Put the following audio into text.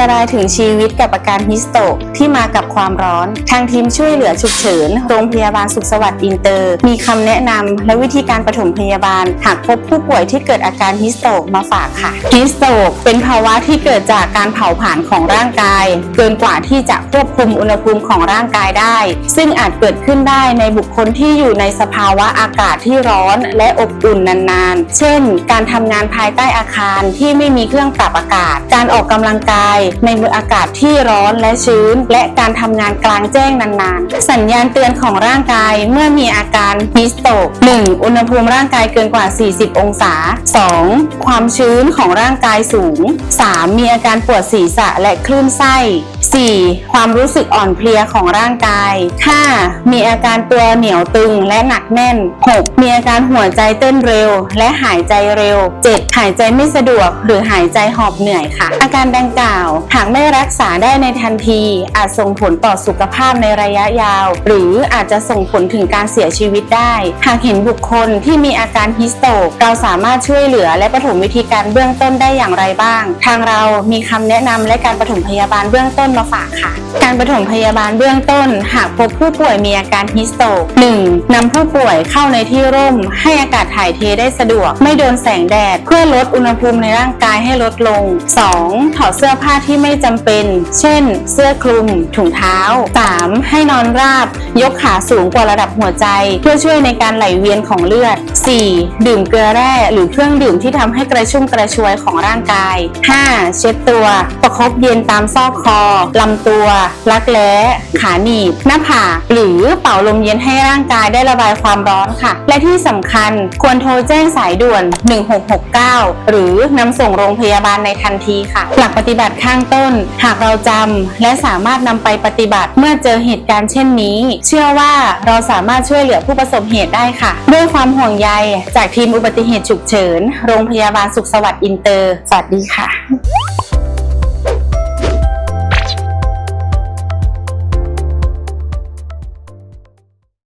ตรายถึงชีวิตกับอาการฮิสโตกที่มากับความร้อน ทางทีมช่วยเหลือฉุกเฉิน โรงพยาบาลสุขสวัสดิ์อินเตอร์ มีคำแนะนำและวิธีการปฐมพยาบาล หากพบผู้ป่วยที่เกิดอาการฮิสโตกมาฝากค่ะฮิสโตกเป็นภาวะที่เกิดจากการเผาผลาญของร่างกาย เกินกว่าที่จะควบคุมอุณหภูมิของร่างกายได้ ซึ่งอาจเกิดขึ้นได้ในบุคคลที่อยู่ในสภาวะอากาศที่ร้อนและอบอุ่นนานๆ เช่น การทำงานภายใต้อาคารที่ไม่มีเครื่องปรับอากาศ การออกกำลังกายในมืออากาศที่ร้อนและชื้น และการทำงานกลางแจ้งนานๆ สัญญาณเตือนของร่างกายเมื่อมีอาการฮิสโตก 1. อุณหภูมิร่างกายเกินกว่า 40 องศา 2. ความชื้นของร่างกายสูง 3. มีอาการปวดศีรษะและคลื่นไส้ 4. ความรู้สึกอ่อนเพลียของร่างกาย 5. มีอาการตัวเหนียวตึงและหนักแน่น 6. มีอาการหัวใจเต้นเร็ว และหายใจเร็ว 7. หายใจไม่สะดวกหรือหายใจหอบเหนื่อยค่ะ อาการดังกล่าวหากไม่รักษาได้ในทันที อาจส่งผลต่อสุขภาพในระยะยาว หรืออาจจะส่งผลถึงการเสียชีวิตได้ หากเห็นบุคคลที่มีอาการฮิสโตกเราสามารถช่วยเหลือและปฐมวิธีการเบื้องต้นได้อย่างไรบ้าง ทางเรามีคำแนะนำและการปฐมพยาบาลเบื้องต้นมาฝากค่ะ การปฐมพยาบาลเบื้องต้น หากพบผู้ป่วยมีอาการฮิสโตก 1. นำผู้ป่วยเข้าในที่ร่ม ให้อากาศถ่ายเทได้สะดวก ไม่โดนแสงแดด เพื่อลดอุณหภูมิในร่างกายให้ลดลง 2. ถอดเสื้อผ้าทีที่ไม่จำเป็น เช่น เสื้อคลุม ถุงเท้า 3. ให้นอนราบ ยกขาสูงกว่าระดับหัวใจ เพื่อช่วยในการไหลเวียนของเลือด 4. ดื่มเกลือแร่หรือเครื่องดื่มที่ทำให้กระชุ่มกระชวยของร่างกาย 5. เช็ดตัว ประคบเย็นตามซอกคอลำตัว รักแร้ขาหนีบ หน้าผากหรือเป่าลมเย็นให้ร่างกายได้ระบายความร้อนค่ะ และที่สำคัญควรโทรแจ้งสายด่วน 1669 หรือนำส่งโรงพยาบาลในทันทีค่ะ หลักปฏิบัติข้างางต้น หากเราจำและสามารถนำไปปฏิบัติเมื่อเจอเหตุการณ์เช่นนี้ เชื่อว่าเราสามารถช่วยเหลือผู้ประสบเหตุได้ค่ะ ด้วยความห่วงใยจากทีมอุบัติเหตุฉุกเฉิน โรงพยาบาลสุขสวัสดิ์อินเตอร์ สวัสดีค่ะ